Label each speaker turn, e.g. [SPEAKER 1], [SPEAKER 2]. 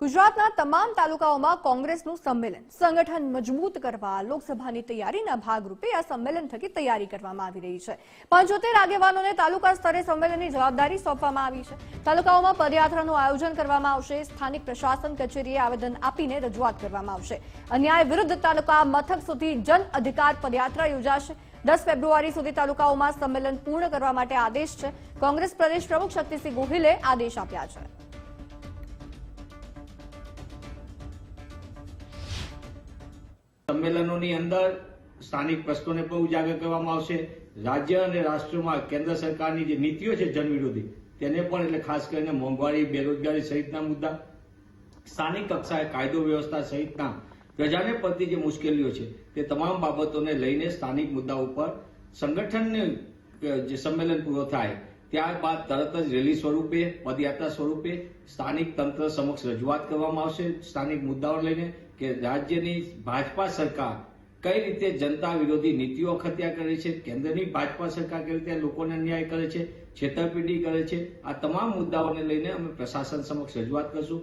[SPEAKER 1] ગુજરાતના તમામ તાલુકાઓમાં કોંગ્રેસનું સંમેલન. સંગઠન મજબૂત કરવા, લોકસભાની તૈયારીના ભાગરૂપે આ સંમેલન થકી તૈયારી કરવામાં આવી રહી છે. પંચોતેર આગેવાનોને તાલુકા સ્તરે સંમેલનની જવાબદારી સોંપવામાં આવી છે. તાલુકાઓમાં પદયાત્રાનું આયોજન કરવામાં આવશે. સ્થાનિક પ્રશાસન કચેરીએ આવેદન આપીને રજૂઆત કરવામાં આવશે. અન્યાય વિરુદ્ધ તાલુકા મથક સુધી જન અધિકાર પદયાત્રા યોજાશે. દસ ફેબ્રુઆરી સુધી તાલુકાઓમાં સંમેલન પૂર્ણ કરવા માટે આદેશ છે. કોંગ્રેસ પ્રદેશ પ્રમુખ શક્તિસિંહ ગોહિલે આદેશ આપ્યા છે.
[SPEAKER 2] સંમેલનોની અંદર સ્થાનિક પ્રશ્નોને પણ ઉજાગર કરવામાં આવશે. રાજ્ય અને રાષ્ટ્રમાં કેન્દ્ર સરકારની જે નીતિઓ છે જનવિરોધી તેને પણ એટલે ખાસ કરીને મોંઘવારી, બેરોજગારી સહિતના મુદ્દા, સ્થાનિક કક્ષાએ કાયદો વ્યવસ્થા સહિતના પ્રજાને પડતી જે મુશ્કેલીઓ છે, તે તમામ બાબતોને લઈને સ્થાનિક મુદ્દા ઉપર સંગઠનને જે સંમેલન પૂરો થાય ત્યારબાદ તરત જ રેલી સ્વરૂપે, પદયાત્રા સ્વરૂપે સ્થાનિક તંત્ર સમક્ષ રજૂઆત કરવામાં આવશે. સ્થાનિક મુદ્દાઓ લઈને કે રાજ્યની ભાજપા સરકાર કઈ રીતે જનતા વિરોધી નીતિઓ અખત્યા કરે છે, કેન્દ્રની ભાજપા સરકાર કઈ રીતે લોકોને અન્યાય કરે છે, છેતરપિંડી કરે છે, આ તમામ મુદ્દાઓને લઈને અમે પ્રશાસન સમક્ષ રજૂઆત કરશું.